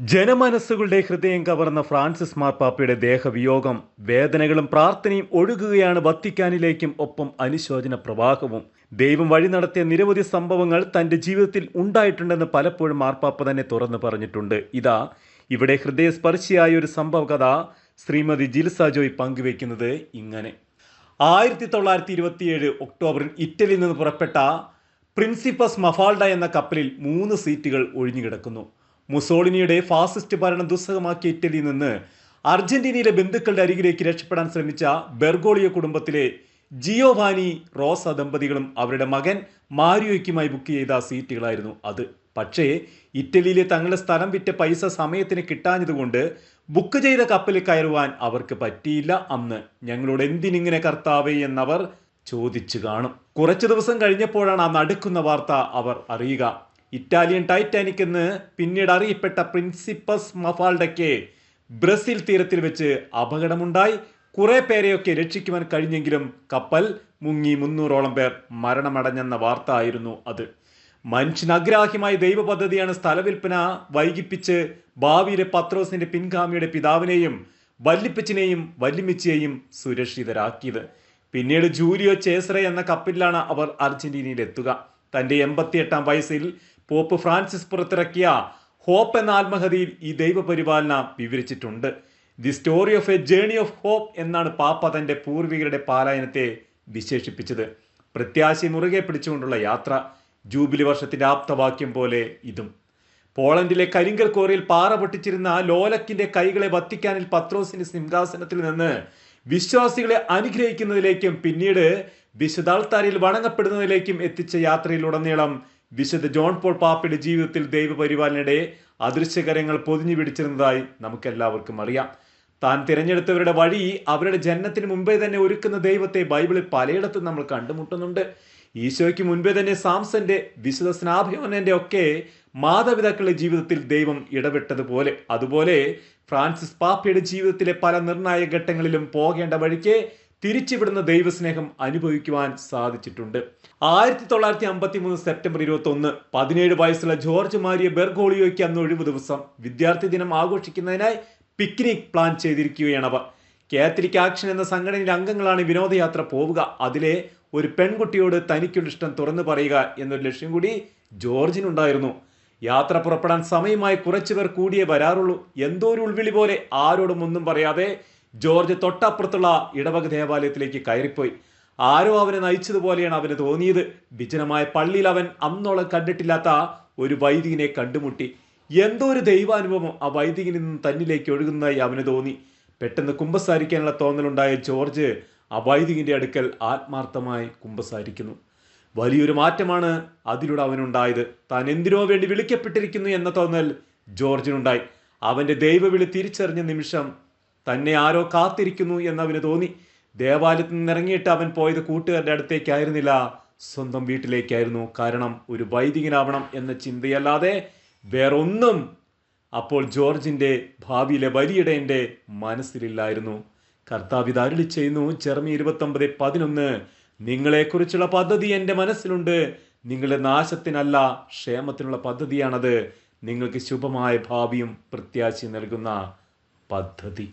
ജനമനസ്സുകളുടെ ഹൃദയം കവർന്ന ഫ്രാൻസിസ് മാർപ്പാപ്പയുടെ ദേഹവിയോഗം വേദനകളും പ്രാർത്ഥനയും ഒഴുകുകയാണ് വത്തിക്കാനിലേക്കും ഒപ്പം അനുശോചന പ്രവാഹവും. ദൈവം വഴി നടത്തിയ നിരവധി സംഭവങ്ങൾ തന്റെ ജീവിതത്തിൽ ഉണ്ടായിട്ടുണ്ടെന്ന് പലപ്പോഴും മാർപ്പാപ്പ തന്നെ തുറന്നു പറഞ്ഞിട്ടുണ്ട്. ഇതാ ഇവിടെ ഹൃദയസ്പർശിയായ ഒരു സംഭവ കഥ ശ്രീമതി ജിൽസ ജോയ് പങ്കുവെക്കുന്നത് ഇങ്ങനെ. ആയിരത്തി തൊള്ളായിരത്തി ഇരുപത്തിയേഴ് ഒക്ടോബറിൽ ഇറ്റലിയിൽ നിന്ന് പുറപ്പെട്ട പ്രിൻസിപ്പസ് മഫാൾഡ എന്ന കപ്പലിൽ മൂന്ന് സീറ്റുകൾ ഒഴിഞ്ഞുകിടക്കുന്നു. മുസോളിനിയുടെ ഫാസിസ്റ്റ് ഭരണം ദുസ്സഹമാക്കിയ ഇറ്റലിയിൽ നിന്ന് അർജന്റീനയിലെ ബന്ധുക്കളുടെ അരികിലേക്ക് രക്ഷപ്പെടാൻ ശ്രമിച്ച ബെർഗോളിയോ കുടുംബത്തിലെ ജിയോവാനി റോസ ദമ്പതികളും അവരുടെ മകൻ മാരിയോയ്ക്കുമായി ബുക്ക് ചെയ്ത സീറ്റുകളായിരുന്നു അത്. പക്ഷേ ഇറ്റലിയിലെ തങ്ങളുടെ സ്ഥലം വിറ്റ പൈസ സമയത്തിന് കിട്ടാഞ്ഞതുകൊണ്ട് ബുക്ക് ചെയ്ത കപ്പലിൽ കയറുവാൻ അവർക്ക് പറ്റിയില്ല. അന്ന് ഞങ്ങളോട് എന്തിനിങ്ങനെ കർത്താവേ എന്നവർ ചോദിച്ചു കാണും. കുറച്ചു ദിവസം കഴിഞ്ഞപ്പോഴാണ് ആ നടുക്കുന്ന വാർത്ത അവർ അറിയുക. ഇറ്റാലിയൻ ടൈറ്റാനിക് എന്ന് പിന്നീട് അറിയപ്പെട്ട പ്രിൻസിപ്പസ് മഫാൾഡയ്ക്ക് ബ്രസീൽ തീരത്തിൽ വെച്ച് അപകടമുണ്ടായി. കുറെ പേരെയൊക്കെ രക്ഷിക്കുവാൻ കഴിഞ്ഞെങ്കിലും കപ്പൽ മുങ്ങി മുന്നൂറോളം പേർ മരണമടഞ്ഞെന്ന വാർത്ത ആയിരുന്നു അത്. മനുഷ്യനഗ്രാഹ്യമായ ദൈവ പദ്ധതിയാണ് സ്ഥലവിൽപ്പന വൈകിപ്പിച്ച് ഭാവിയിലെ പത്രോസിന്റെ പിൻഗാമിയുടെ പിതാവിനെയും വല്ലിപ്പച്ചിനെയും വല്ലിമിച്ചിയെയും സുരക്ഷിതരാക്കിയത്. പിന്നീട് ജൂലിയോ ചേസറെ എന്ന കപ്പലിലാണ് അവർ അർജന്റീനയിൽ തന്റെ എൺപത്തിയെട്ടാം വയസ്സിൽ പോപ്പ് ഫ്രാൻസിസ് പുറത്തിറക്കിയ ഹോപ്പ് എന്ന ആത്മകഥയിൽ ഈ ദൈവപരിപാലന വിവരിച്ചിട്ടുണ്ട്. The story of a journey of hope എന്നാണ് പാപ്പ തന്റെ പൂർവികരുടെ പാലായനത്തെ വിശേഷിപ്പിച്ചത്. പ്രത്യാശ മുറുകെ പിടിച്ചുകൊണ്ടുള്ള യാത്ര ജൂബിലി വർഷത്തിന്റെ ആപ്തവാക്യം പോലെ ഇതും. പോളണ്ടിലെ കരിങ്കൽ കോറിയിൽ പാറ പൊട്ടിച്ചിരുന്ന ലോലക്കിന്റെ കൈകളെ വത്തിക്കാനിൽ പത്രോസിന്റെ സിംഹാസനത്തിൽ നിന്ന് വിശ്വാസികളെ അനുഗ്രഹിക്കുന്നതിലേക്കും പിന്നീട് വിശുദ്ധാൾത്താരിൽ വണങ്ങപ്പെടുന്നതിലേക്കും എത്തിച്ച യാത്രയിലുടനീളം വിശുദ്ധ ജോൺ പോൾ പാപ്പയുടെ ജീവിതത്തിൽ ദൈവപരിപാലനയുടെ അദൃശ്യകരങ്ങൾ പൊതിഞ്ഞു പിടിച്ചിരുന്നതായി നമുക്കെല്ലാവർക്കും അറിയാം. താൻ തിരഞ്ഞെടുത്തവരുടെ വഴി അവരുടെ ജനനത്തിന് മുമ്പേ തന്നെ ഒരുക്കുന്ന ദൈവത്തെ ബൈബിളിൽ പലയിടത്തും നമ്മൾ കണ്ടുമുട്ടുന്നുണ്ട്. ഈശോയ്ക്ക് മുൻപേ തന്നെ സാംസന്റെ വിശുദ്ധ സ്നാഭിമനന്റെ ഒക്കെ മാതാപിതാക്കളുടെ ജീവിതത്തിൽ ദൈവം ഇടപെട്ടതുപോലെ. അതുപോലെ ഫ്രാൻസിസ് പാപ്പയുടെ ജീവിതത്തിലെ പല നിർണായക ഘട്ടങ്ങളിലും പോകേണ്ട വഴിക്ക് തിരിച്ചുവിടുന്ന ദൈവസ്നേഹം അനുഭവിക്കുവാൻ സാധിച്ചിട്ടുണ്ട്. ആയിരത്തി തൊള്ളായിരത്തി അമ്പത്തി മൂന്ന് സെപ്റ്റംബർ ഇരുപത്തി ഒന്ന് പതിനേഴ് വയസ്സുള്ള ജോർജ് മാരിയ ബെർഗോളിയോയ്ക്ക് അന്ന് ഒഴിവ് ദിവസം വിദ്യാർത്ഥി ദിനം ആഘോഷിക്കുന്നതിനായി പിക്നിക് പ്ലാൻ ചെയ്തിരിക്കുകയാണ് അവർ. കാത്തലിക് ആക്ഷൻ എന്ന സംഘടനയിലെ അംഗങ്ങളാണ് വിനോദയാത്ര പോവുക. അതിലെ ഒരു പെൺകുട്ടിയോട് തനിക്കുള്ള ഇഷ്ടം തുറന്നു പറയുക എന്നൊരു ലക്ഷ്യം കൂടി ജോർജിനുണ്ടായിരുന്നു. യാത്ര പുറപ്പെടാൻ സമയമായി കുറച്ചുപേർ കൂടിയേ വരാറുള്ളൂ. എന്തോ ഒരു ഉൾവിളി പോലെ ആരോടും ഒന്നും പറയാതെ ജോർജ് തൊട്ടപ്പുറത്തുള്ള ഇടവക ദേവാലയത്തിലേക്ക് കയറിപ്പോയി. ആരോ അവനെ നയിച്ചതുപോലെയാണ് അവന് തോന്നിയത്. വിജനമായ പള്ളിയിൽ അവൻ അന്നോളം കണ്ടിട്ടില്ലാത്ത ഒരു വൈദികനെ കണ്ടുമുട്ടി. എന്തോ ഒരു ദൈവാനുഭവം ആ വൈദികനിൽ നിന്ന് തന്നിലേക്ക് ഒഴുകുന്നതായി അവന് തോന്നി. പെട്ടെന്ന് കുമ്പസാരിക്കാനുള്ള തോന്നലുണ്ടായ ജോർജ് ആ വൈദികന്റെ അടുക്കൽ ആത്മാർത്ഥമായി കുമ്പസാരിക്കുന്നു. വലിയൊരു മാറ്റമാണ് അതിലൂടെ അവനുണ്ടായത്. താൻ എന്തിനോ വേണ്ടി വിളിക്കപ്പെട്ടിരിക്കുന്നു എന്ന തോന്നൽ ജോർജിനുണ്ടായി. അവന്റെ ദൈവവിളി തിരിച്ചറിഞ്ഞ നിമിഷം തന്നെ ആരോ കാത്തിരിക്കുന്നു എന്നവന് തോന്നി. ദേവാലയത്തിൽ നിന്ന് ഇറങ്ങിയിട്ട് അവൻ പോയത് കൂട്ടുകാരുടെ അടുത്തേക്കായിരുന്നില്ല. സ്വന്തം വീട്ടിലേക്കായിരുന്നു. കാരണം ഒരു വൈദികനാവണം എന്ന ചിന്തയല്ലാതെ വേറൊന്നും അപ്പോൾ ജോർജിന്റെ ഭാവിയിലെ വലിയിടയന്റെ മനസ്സിലില്ലായിരുന്നു. കർത്താവ് ഇത് അരുളി ചെയ്യുന്നു. ചെറുമി ഇരുപത്തൊമ്പത് പതിനൊന്ന്. നിങ്ങളെക്കുറിച്ചുള്ള പദ്ധതി എന്റെ മനസ്സിലുണ്ട്. നിങ്ങളുടെ നാശത്തിനല്ല ക്ഷേമത്തിനുള്ള പദ്ധതിയാണത്. നിങ്ങൾക്ക് ശുഭമായ ഭാവിയും പ്രത്യാശയും നൽകുന്ന പദ്ധതി.